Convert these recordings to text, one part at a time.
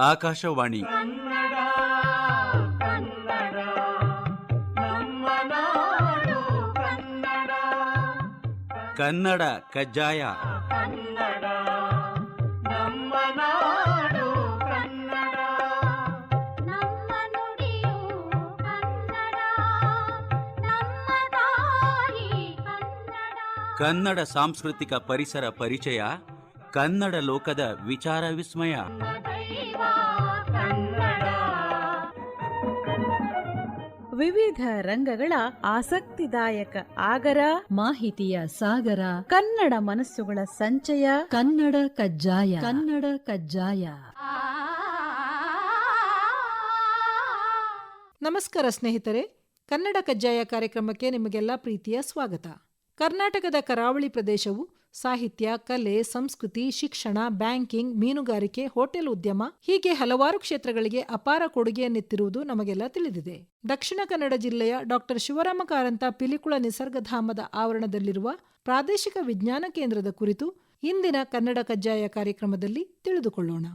ಆಕಾಶವಾಣಿ. ಕನ್ನಡ ಕನ್ನಡ ನಮ್ಮ ನಾಡು ಕನ್ನಡ. ಕನ್ನಡ ಕಜ್ಜಾಯ. ಕನ್ನಡ ನಮ್ಮ ನಾಡು ಕನ್ನಡ. ನಮ್ಮ ನುಡಿಯು ಕನ್ನಡ ನಮ್ಮ ತಾಯಿ ಕನ್ನಡ. ಕನ್ನಡ ಸಾಂಸ್ಕೃತಿಕ ಪರಿಸರ ಪರಿಚಯ ಕನ್ನಡ ಲೋಕದ ವಿಚಾರ ವಿಸ್ಮಯ. ದೈವ ಕನ್ನಡ ವಿವಿಧ ರಂಗಗಳ ಆಸಕ್ತಿದಾಯಕ ಆಗರ ಮಾಹಿತಿಯ ಸಾಗರ ಕನ್ನಡ ಮನಸ್ಸುಗಳ ಸಂಚಯ ಕನ್ನಡ ಕಜ್ಜಾಯ ಕನ್ನಡ ಕಜ್ಜಾಯ. ನಮಸ್ಕಾರ ಸ್ನೇಹಿತರೆ ಕನ್ನಡ ಕಜ್ಜಾಯ ಕಾರ್ಯಕ್ರಮಕ್ಕೆ ನಿಮಗೆಲ್ಲ ಪ್ರೀತಿಯ ಸ್ವಾಗತ. ಕರ್ನಾಟಕದ ಕರಾವಳಿ ಪ್ರದೇಶವು ಸಾಹಿತ್ಯ, ಕಲೆ, ಸಂಸ್ಕೃತಿ, ಶಿಕ್ಷಣ, ಬ್ಯಾಂಕಿಂಗ್, ಮೀನುಗಾರಿಕೆ, ಹೋಟೆಲ್ ಉದ್ಯಮ ಹೀಗೆ ಹಲವಾರು ಕ್ಷೇತ್ರಗಳಿಗೆ ಅಪಾರ ಕೊಡುಗೆಯನ್ನಿತ್ತಿರುವುದು ನಮಗೆಲ್ಲ ತಿಳಿದಿದೆ. ದಕ್ಷಿಣ ಕನ್ನಡ ಜಿಲ್ಲೆಯ ಡಾಕ್ಟರ್ ಶಿವರಾಮ ಕಾರಂತ ಪಿಲಿಕುಳ ನಿಸರ್ಗಧಾಮದ ಆವರಣದಲ್ಲಿರುವ ಪ್ರಾದೇಶಿಕ ವಿಜ್ಞಾನ ಕೇಂದ್ರದ ಕುರಿತು ಇಂದಿನ ಕನ್ನಡ ಕಜ್ಜಾಯ ಕಾರ್ಯಕ್ರಮದಲ್ಲಿ ತಿಳಿದುಕೊಳ್ಳೋಣ.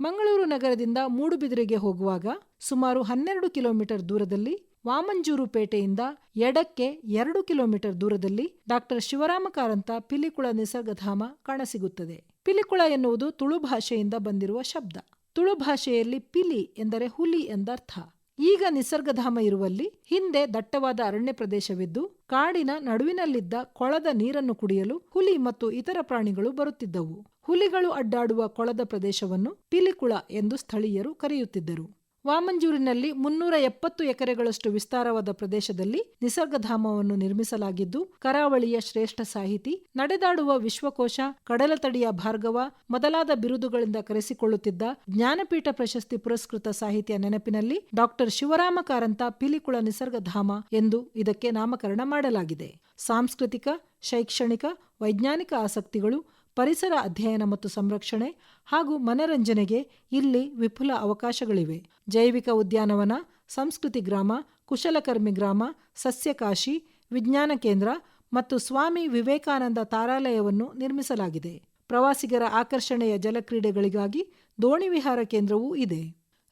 ಮಂಗಳೂರು ನಗರದಿಂದ ಮೂಡುಬಿದಿರೆಗೆ ಹೋಗುವಾಗ ಸುಮಾರು ಹನ್ನೆರಡು ಕಿಲೋಮೀಟರ್ ದೂರದಲ್ಲಿ ವಾಮಂಜೂರು ಪೇಟೆಯಿಂದ ಎಡಕ್ಕೆ ಎರಡು ಕಿಲೋಮೀಟರ್ ದೂರದಲ್ಲಿ ಡಾಕ್ಟರ್ ಶಿವರಾಮ ಕಾರಂತ ಪಿಲಿಕುಳ ನಿಸರ್ಗಧಾಮ ಕಾಣಸಿಗುತ್ತದೆ. ಪಿಲಿಕುಳ ಎನ್ನುವುದು ತುಳು ಭಾಷೆಯಿಂದ ಬಂದಿರುವ ಶಬ್ದ. ತುಳು ಭಾಷೆಯಲ್ಲಿ ಪಿಲಿ ಎಂದರೆ ಹುಲಿ ಎಂದರ್ಥ. ಈಗ ನಿಸರ್ಗಧಾಮ ಇರುವಲ್ಲಿ ಹಿಂದೆ ದಟ್ಟವಾದ ಅರಣ್ಯ ಪ್ರದೇಶವಿದ್ದು, ಕಾಡಿನ ನಡುವಿನಲ್ಲಿದ್ದ ಕೊಳದ ನೀರನ್ನು ಕುಡಿಯಲು ಹುಲಿ ಮತ್ತು ಇತರ ಪ್ರಾಣಿಗಳು ಬರುತ್ತಿದ್ದವು. ಹುಲಿಗಳು ಅಡ್ಡಾಡುವ ಕೊಳದ ಪ್ರದೇಶವನ್ನು ಪಿಲಿಕುಳ ಎಂದು ಸ್ಥಳೀಯರು ಕರೆಯುತ್ತಿದ್ದರು. ವಾಮಂಜೂರಿನಲ್ಲಿ ಮುನ್ನೂರ ಎಪ್ಪತ್ತು ಎಕರೆಗಳಷ್ಟು ವಿಸ್ತಾರವಾದ ಪ್ರದೇಶದಲ್ಲಿ ನಿಸರ್ಗಧಾಮವನ್ನು ನಿರ್ಮಿಸಲಾಗಿದ್ದು, ಕರಾವಳಿಯ ಶ್ರೇಷ್ಠ ಸಾಹಿತಿ, ನಡೆದಾಡುವ ವಿಶ್ವಕೋಶ, ಕಡಲತಡಿಯ ಭಾರ್ಗವ ಮೊದಲಾದ ಬಿರುದುಗಳಿಂದ ಕರೆಸಿಕೊಳ್ಳುತ್ತಿದ್ದ ಜ್ಞಾನಪೀಠ ಪ್ರಶಸ್ತಿ ಪುರಸ್ಕೃತ ಸಾಹಿತಿಯ ನೆನಪಿನಲ್ಲಿ ಡಾಕ್ಟರ್ ಶಿವರಾಮ ಕಾರಂತ ಪಿಲಿಕುಳ ನಿಸರ್ಗಧಾಮ ಎಂದು ಇದಕ್ಕೆ ನಾಮಕರಣ ಮಾಡಲಾಗಿದೆ. ಸಾಂಸ್ಕೃತಿಕ, ಶೈಕ್ಷಣಿಕ, ವೈಜ್ಞಾನಿಕ ಆಸಕ್ತಿಗಳು ಪರಿಸರ ಅಧ್ಯಯನ ಮತ್ತು ಸಂರಕ್ಷಣೆ ಹಾಗೂ ಮನರಂಜನೆಗೆ ಇಲ್ಲಿ ವಿಪುಲ ಅವಕಾಶಗಳಿವೆ. ಜೈವಿಕ ಉದ್ಯಾನವನ, ಸಂಸ್ಕೃತಿ ಗ್ರಾಮ, ಕುಶಲಕರ್ಮಿ ಗ್ರಾಮ, ಸಸ್ಯಕಾಶಿ, ವಿಜ್ಞಾನ ಕೇಂದ್ರ ಮತ್ತು ಸ್ವಾಮಿ ವಿವೇಕಾನಂದ ತಾರಾಲಯವನ್ನು ನಿರ್ಮಿಸಲಾಗಿದೆ. ಪ್ರವಾಸಿಗರ ಆಕರ್ಷಣೆಯ ಜಲಕ್ರೀಡೆಗಳಿಗಾಗಿ ದೋಣಿ ವಿಹಾರ ಕೇಂದ್ರವೂ ಇದೆ.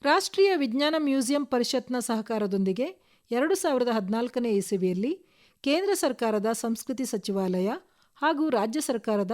ರಾಷ್ಟ್ರೀಯ ವಿಜ್ಞಾನ ಮ್ಯೂಸಿಯಂ ಪರಿಷತ್ನ ಸಹಕಾರದೊಂದಿಗೆ ಎರಡು ಸಾವಿರದ ಹದಿನಾಲ್ಕನೇ ಇಸವಿಯಲ್ಲಿ ಕೇಂದ್ರ ಸರ್ಕಾರದ ಸಂಸ್ಕೃತಿ ಸಚಿವಾಲಯ ಹಾಗೂ ರಾಜ್ಯ ಸರ್ಕಾರದ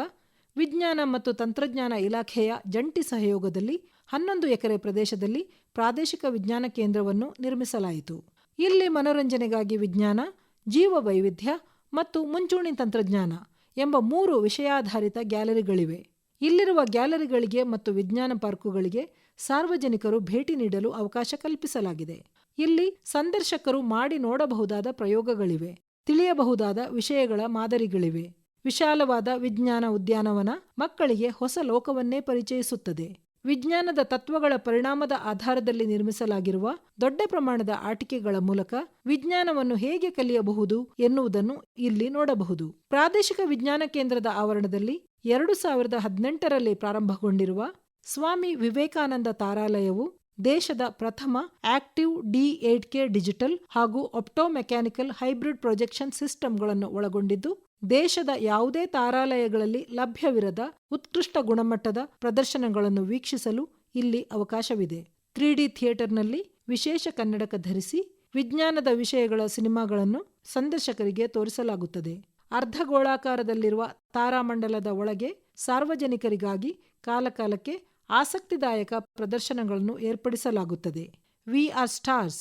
ವಿಜ್ಞಾನ ಮತ್ತು ತಂತ್ರಜ್ಞಾನ ಇಲಾಖೆಯ ಜಂಟಿ ಸಹಯೋಗದಲ್ಲಿ ಹನ್ನೊಂದು ಎಕರೆ ಪ್ರದೇಶದಲ್ಲಿ ಪ್ರಾದೇಶಿಕ ವಿಜ್ಞಾನ ಕೇಂದ್ರವನ್ನು ನಿರ್ಮಿಸಲಾಯಿತು. ಇಲ್ಲಿ ಮನೋರಂಜನೆಗಾಗಿ ವಿಜ್ಞಾನ ಜೀವ ವೈವಿಧ್ಯ ಮತ್ತು ಮುಂಚೂಣಿ ತಂತ್ರಜ್ಞಾನ ಎಂಬ ಮೂರು ವಿಷಯಾಧಾರಿತ ಗ್ಯಾಲರಿಗಳಿವೆ. ಇಲ್ಲಿರುವ ಗ್ಯಾಲರಿಗಳಿಗೆ ಮತ್ತು ವಿಜ್ಞಾನ ಪಾರ್ಕುಗಳಿಗೆ ಸಾರ್ವಜನಿಕರು ಭೇಟಿ ನೀಡಲು ಅವಕಾಶ ಕಲ್ಪಿಸಲಾಗಿದೆ. ಇಲ್ಲಿ ಸಂದರ್ಶಕರು ಮಾಡಿ ನೋಡಬಹುದಾದ ಪ್ರಯೋಗಗಳಿವೆ. ತಿಳಿಯಬಹುದಾದ ವಿಷಯಗಳ ಮಾದರಿಗಳಿವೆ. ವಿಶಾಲವಾದ ವಿಜ್ಞಾನ ಉದ್ಯಾನವನ ಮಕ್ಕಳಿಗೆ ಹೊಸ ಲೋಕವನ್ನೇ ಪರಿಚಯಿಸುತ್ತದೆ. ವಿಜ್ಞಾನದ ತತ್ವಗಳ ಪರಿಣಾಮದ ಆಧಾರದಲ್ಲಿ ನಿರ್ಮಿಸಲಾಗಿರುವ ದೊಡ್ಡ ಪ್ರಮಾಣದ ಆಟಿಕೆಗಳ ಮೂಲಕ ವಿಜ್ಞಾನವನ್ನು ಹೇಗೆ ಕಲಿಯಬಹುದು ಎನ್ನುವುದನ್ನು ಇಲ್ಲಿ ನೋಡಬಹುದು. ಪ್ರಾದೇಶಿಕ ವಿಜ್ಞಾನ ಕೇಂದ್ರದ ಆವರಣದಲ್ಲಿ ಎರಡು ಸಾವಿರದ ಹದಿನೆಂಟರಲ್ಲಿ ಪ್ರಾರಂಭಗೊಂಡಿರುವ ಸ್ವಾಮಿ ವಿವೇಕಾನಂದ ತಾರಾಲಯವು ದೇಶದ ಪ್ರಥಮ active D eight K digital ಹಾಗೂ ಒಪ್ಟೋಮೆಕ್ಯಾನಿಕಲ್ ಹೈಬ್ರಿಡ್ ಪ್ರೊಜೆಕ್ಷನ್ ಸಿಸ್ಟಮ್ಗಳನ್ನು ಒಳಗೊಂಡಿದ್ದು, ದೇಶದ ಯಾವುದೇ ತಾರಾಲಯಗಳಲ್ಲಿ ಲಭ್ಯವಿರದ ಉತ್ಕೃಷ್ಟ ಗುಣಮಟ್ಟದ ಪ್ರದರ್ಶನಗಳನ್ನು ವೀಕ್ಷಿಸಲು ಇಲ್ಲಿ ಅವಕಾಶವಿದೆ. ತ್ರೀ ಡಿ ಥಿಯೇಟರ್ನಲ್ಲಿ ವಿಶೇಷ ಕನ್ನಡಕ ಧರಿಸಿ ವಿಜ್ಞಾನದ ವಿಷಯಗಳ ಸಿನಿಮಾಗಳನ್ನು ಸಂದರ್ಶಕರಿಗೆ ತೋರಿಸಲಾಗುತ್ತದೆ. ಅರ್ಧಗೋಳಾಕಾರದಲ್ಲಿರುವ ತಾರಾಮಂಡಲದ ಒಳಗೆ ಸಾರ್ವಜನಿಕರಿಗಾಗಿ ಕಾಲಕಾಲಕ್ಕೆ ಆಸಕ್ತಿದಾಯಕ ಪ್ರದರ್ಶನಗಳನ್ನು ಏರ್ಪಡಿಸಲಾಗುತ್ತದೆ. V R stars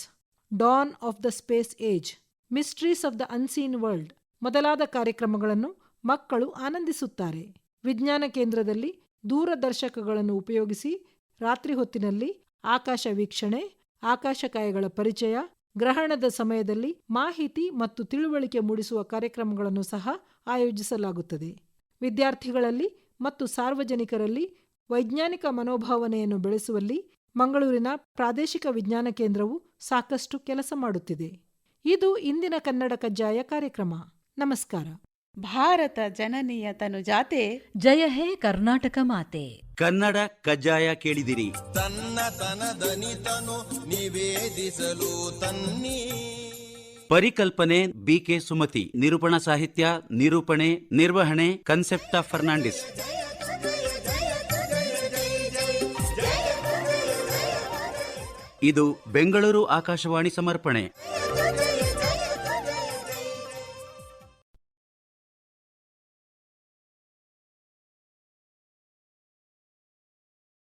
dawn of the space age mysteries of the unseen world ಮೊದಲಾದ ಕಾರ್ಯಕ್ರಮಗಳನ್ನು ಮಕ್ಕಳು ಆನಂದಿಸುತ್ತಾರೆ. ವಿಜ್ಞಾನ ಕೇಂದ್ರದಲ್ಲಿ ದೂರದರ್ಶಕಗಳನ್ನು ಉಪಯೋಗಿಸಿ ರಾತ್ರಿ ಹೊತ್ತಿನಲ್ಲಿ ಆಕಾಶ ವೀಕ್ಷಣೆ ಆಕಾಶಕಾಯಗಳ ಪರಿಚಯ, ಗ್ರಹಣದ ಸಮಯದಲ್ಲಿ ಮಾಹಿತಿ ಮತ್ತು ತಿಳುವಳಿಕೆ ಮೂಡಿಸುವ ಕಾರ್ಯಕ್ರಮಗಳನ್ನು ಸಹ ಆಯೋಜಿಸಲಾಗುತ್ತದೆ. ವಿದ್ಯಾರ್ಥಿಗಳಲ್ಲಿ ಮತ್ತು ಸಾರ್ವಜನಿಕರಲ್ಲಿ ವೈಜ್ಞಾನಿಕ ಮನೋಭಾವನೆಯನ್ನು ಬೆಳೆಸುವಲ್ಲಿ ಮಂಗಳೂರಿನ ಪ್ರಾದೇಶಿಕ ವಿಜ್ಞಾನ ಕೇಂದ್ರವು ಸಾಕಷ್ಟು ಕೆಲಸ ಮಾಡುತ್ತಿದೆ. ಇದು ಇಂದಿನ ಕನ್ನಡ ಕಜ್ಜಾಯ ಕಾರ್ಯಕ್ರಮ. ನಮಸ್ಕಾರ. ಭಾರತ ಜನನಿಯ ತನುಜಾತೆ ಜಯ ಹೇ ಕರ್ನಾಟಕ ಮಾತೆ. ಕನ್ನಡ ಕಜ್ಜಾಯ ಕೇಳಿದಿರಿ. ತನ್ನತನದನಿತನು ನಿವೇದಿಸಲು ತನ್ನಿ. ಪರಿಕಲ್ಪನೆ ಬಿಕೆ ಸುಮತಿ ನಿರೂಪಣಾ ಸಾಹಿತ್ಯ ನಿರೂಪಣೆ ನಿರ್ವಹಣೆ ಕನ್ಸೆಪ್ಟ ಫರ್ನಾಂಡಿಸ್ ಇದು ಬೆಂಗಳೂರು ಆಕಾಶವಾಣಿ ಸಮರ್ಪಣೆ.